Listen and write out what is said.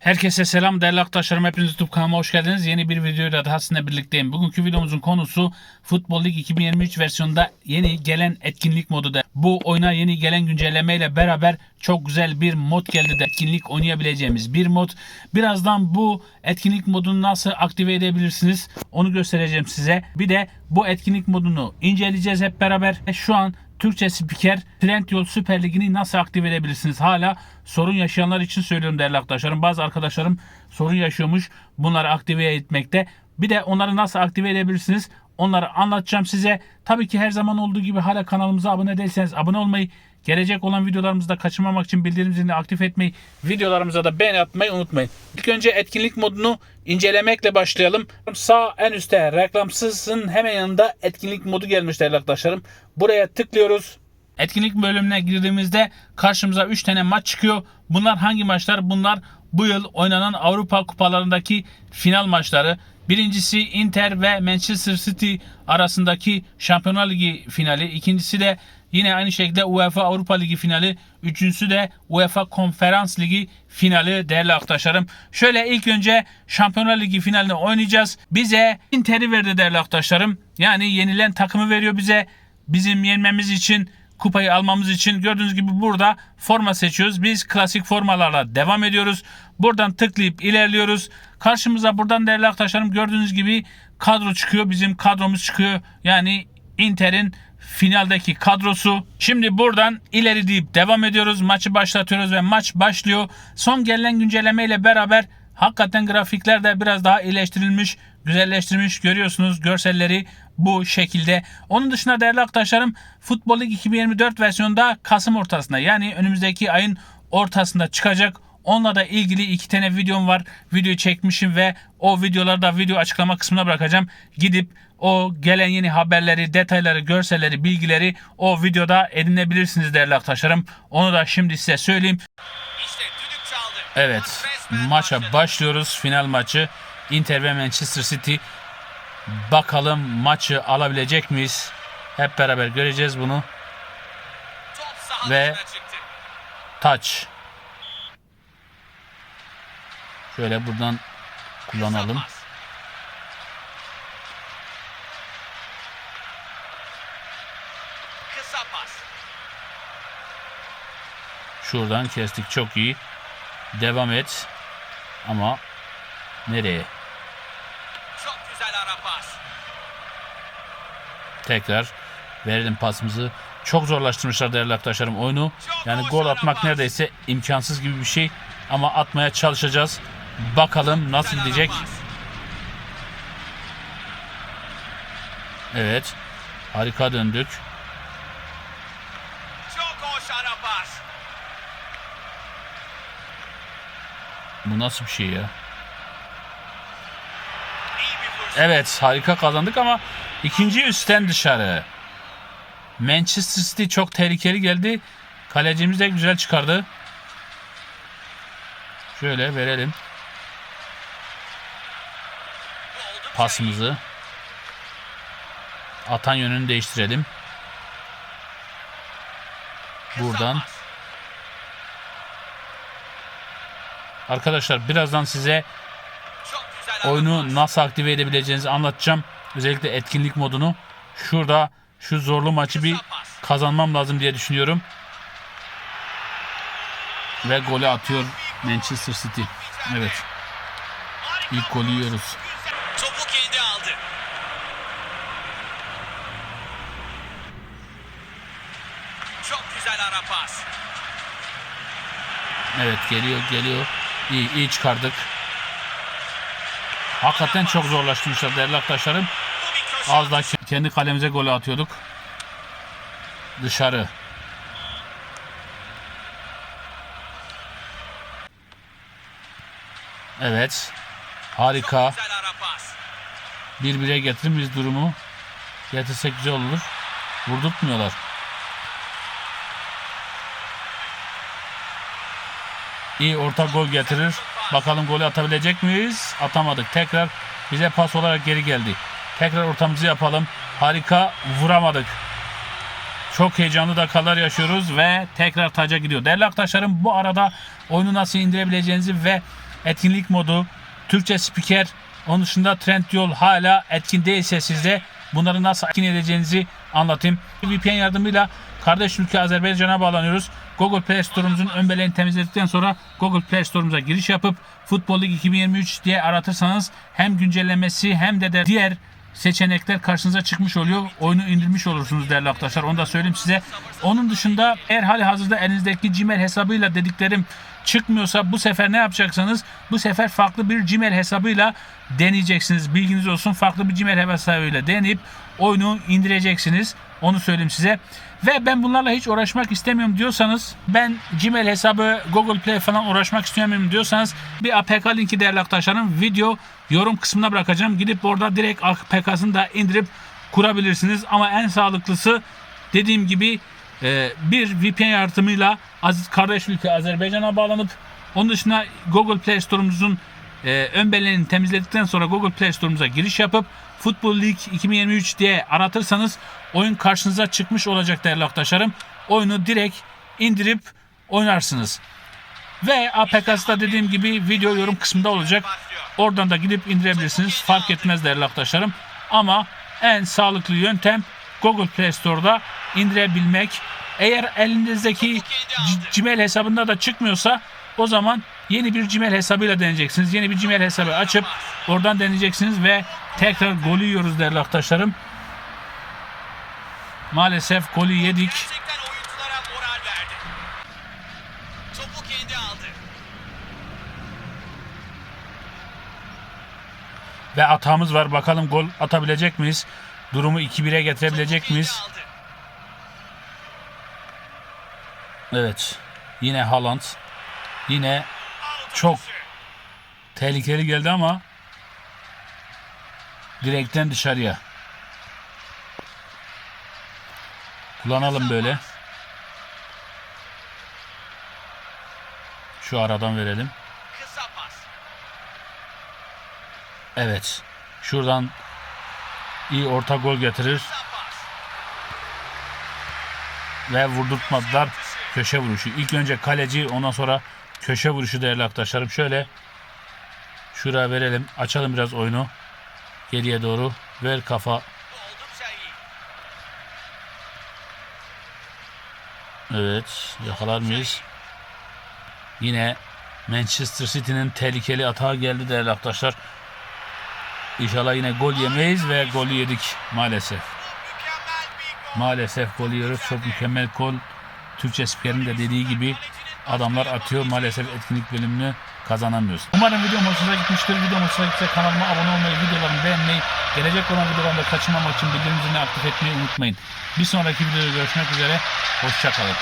Herkese selam değerli arkadaşlarım. Hepiniz YouTube kanalıma hoş geldiniz. Yeni bir videoyla daha sizinle birlikteyim. Bugünkü videomuzun konusu Futbol Lig 2023 versiyonunda yeni gelen etkinlik modu da. Bu oyuna yeni gelen güncelleme ile beraber çok güzel bir mod geldi de etkinlik oynayabileceğimiz bir mod. Birazdan bu etkinlik modunu nasıl aktive edebilirsiniz onu göstereceğim size. Bir de bu etkinlik modunu inceleyeceğiz hep beraber. Şu an Türkçe spiker Trendyol Süper Ligi'ni nasıl aktive edebilirsiniz? Hala sorun yaşayanlar için söylüyorum değerli arkadaşlarım. Bazı arkadaşlarım sorun yaşıyormuş bunları aktive etmekte. Bir de onları nasıl aktive edebilirsiniz? Onları anlatacağım size. Tabii ki her zaman olduğu gibi hala kanalımıza abone değilseniz abone olmayı, gelecek olan videolarımızı da kaçırmamak için bildirim zilini aktif etmeyi, videolarımıza da beğeni atmayı unutmayın. İlk önce etkinlik modunu incelemekle başlayalım. Sağ en üstte reklamsızın hemen yanında etkinlik modu gelmiş değerli arkadaşlarım. Buraya tıklıyoruz. Etkinlik bölümüne girdiğimizde karşımıza 3 tane maç çıkıyor. Bunlar hangi maçlar? Bunlar bu yıl oynanan Avrupa kupalarındaki final maçları. Birincisi Inter ve Manchester City arasındaki Şampiyonlar Ligi finali. İkincisi de yine aynı şekilde UEFA Avrupa Ligi finali. Üçüncüsü de UEFA Konferans Ligi finali değerli arkadaşlarım. Şöyle ilk önce Şampiyonlar Ligi finalini oynayacağız. Bize Inter'i verdi değerli arkadaşlarım. Yani yenilen takımı veriyor bize. Bizim yenmemiz için kupayı almamız için gördüğünüz gibi burada forma seçiyoruz. Biz klasik formalarla devam ediyoruz. Buradan tıklayıp ilerliyoruz. Karşımıza buradan değerli arkadaşlarım gördüğünüz gibi kadro çıkıyor. Bizim kadromuz çıkıyor. Yani Inter'in finaldeki kadrosu. Şimdi buradan ileri deyip devam ediyoruz. Maçı başlatıyoruz ve maç başlıyor. Son gelen güncelleme ile beraber hakikaten grafikler de biraz daha iyileştirilmiş, güzelleştirilmiş. Görüyorsunuz görselleri bu şekilde. Onun dışında değerli arkadaşlarım Futbol Lig 2024 versiyonunda Kasım ortasında yani önümüzdeki ayın ortasında çıkacak. Onunla da ilgili iki tane videom var. Video çekmişim ve o videoları da video açıklama kısmına bırakacağım. Gidip o gelen yeni haberleri, detayları, görselleri, bilgileri o videoda edinebilirsiniz değerli arkadaşlarım. Onu da şimdi size söyleyeyim. Evet maça başlıyoruz. Final maçı Inter ve Manchester City. Bakalım maçı alabilecek miyiz? Hep beraber göreceğiz bunu. Ve-. Touch. Şöyle buradan kullanalım. Şuradan kestik çok iyi. Devam et. Ama nereye? Çok güzel ara pas. Tekrar verelim pasımızı. Çok zorlaştırmışlar değerli arkadaşlarım oyunu. Yani gol atmak neredeyse imkansız gibi bir şey. Ama atmaya çalışacağız. Bakalım nasıl gidecek. Evet. Harika döndük. Bu nasıl bir şey ya? Evet harika kazandık ama ikinci üstten dışarı. Manchester City çok tehlikeli geldi. Kalecimiz de güzel çıkardı. Şöyle verelim pasımızı. Atan yönünü değiştirelim. Buradan. Arkadaşlar birazdan size oyunu nasıl aktive edebileceğinizi anlatacağım. Özellikle etkinlik modunu. Şurada şu zorlu maçı bir kazanmam lazım diye düşünüyorum. Ve golü atıyor Manchester City. Evet. İlk golü yiyoruz. Topu kendi aldı. Çok güzel ara pas. Evet geliyor geliyor. İyi iyi çıkardık. Hakikaten çok zorlaştırmışlar değerli arkadaşlarım. Az daha kendi kalemize golü atıyorduk. Dışarı. Evet. Harika. Bir bire getirir miyiz durumu? Getirsek güzel olur. Vurdurtmuyorlar. İyi orta gol getirir. Bakalım golü atabilecek miyiz? Atamadık. Tekrar bize pas olarak geri geldi. Tekrar ortamızı yapalım. Harika vuramadık. Çok heyecanlı dakikalar yaşıyoruz ve tekrar taca gidiyor. Değerli arkadaşlarım bu arada oyunu nasıl indirebileceğinizi ve etkinlik modu, Türkçe spiker, onun dışında Trendyol hala etkin değilse sizde bunları nasıl etkin edeceğinizi anlatayım. VPN yardımıyla kardeş ülke Azerbaycan'a bağlanıyoruz. Google Play Store'umuzun ön beleğini temizledikten sonra Google Play Store'umuza giriş yapıp Futbol Lig 2023 diye aratırsanız hem güncellemesi hem de, de diğer seçenekler karşınıza çıkmış oluyor. Oyunu indirmiş olursunuz değerli arkadaşlar. Onu da söyleyeyim size. Onun dışında eğer hali hazırda elinizdeki Gmail hesabıyla dediklerim çıkmıyorsa bu sefer ne yapacaksınız? Bu sefer farklı bir Gmail hesabıyla deneyeceksiniz. Bilginiz olsun. Farklı bir Gmail hesabıyla deneyip oyunu indireceksiniz. Onu söyleyeyim size. Ve ben bunlarla hiç uğraşmak istemiyorum diyorsanız ben Gmail hesabı Google Play falan uğraşmak istemiyorum diyorsanız bir APK linki değerli arkadaşlarım video yorum kısmına bırakacağım. Gidip orada direkt APK'sını da indirip kurabilirsiniz. Ama en sağlıklısı dediğim gibi e, bir VPN yardımıyla kardeş ülke Azerbaycan'a bağlanıp onun dışında Google Play Store'umuzun e, ön beleğini temizledikten sonra Google Play Store'umuza giriş yapıp Futbol Lig 2023 diye aratırsanız oyun karşınıza çıkmış olacak değerli arkadaşlarım. Oyunu direkt indirip oynarsınız. Ve APK'sı dediğim gibi video yorum kısmında olacak. Oradan da gidip indirebilirsiniz. Fark etmez değerli arkadaşlarım. Ama en sağlıklı yöntem Google Play Store'da indirebilmek. Eğer elinizdeki Gmail hesabında da çıkmıyorsa o zaman yeni bir Gmail hesabıyla deneyeceksiniz. Yeni bir Gmail hesabı açıp oradan deneyeceksiniz ve tekrar golü yiyoruz değerli arkadaşlarım. Maalesef golü yedik. Ve atağımız var. Bakalım gol atabilecek miyiz? Durumu 2-1'e getirebilecek miyiz? Evet. Yine Haaland. Yine Çok. tehlikeli geldi ama direkten dışarıya. Kullanalım böyle. Şu aradan verelim. Evet. Şuradan iyi orta gol getirir ve vurdurtmadılar. Köşe vuruşu. İlk önce kaleci ondan sonra köşe vuruşu değerli arkadaşlarım. Şöyle şuraya verelim. Açalım biraz oyunu. Geriye doğru. Ver kafa. Evet. Yakalar mıyız? Yine Manchester City'nin tehlikeli atağı geldi değerli arkadaşlar. İnşallah yine gol yemeyiz ve golü yedik maalesef. Maalesef gol yiyoruz. Çok mükemmel gol. Türkçe spikerin de dediği gibi adamlar atıyor. Maalesef etkinlik bölümünü kazanamıyoruz. Umarım videom hoşunuza gitmiştir. Videom hoşunuza gitse kanalıma abone olmayı, videolarımı beğenmeyi, gelecek olan videolarımda kaçırmamak için bildirim zilini aktif etmeyi unutmayın. Bir sonraki videoda görüşmek üzere. Hoşçakalın.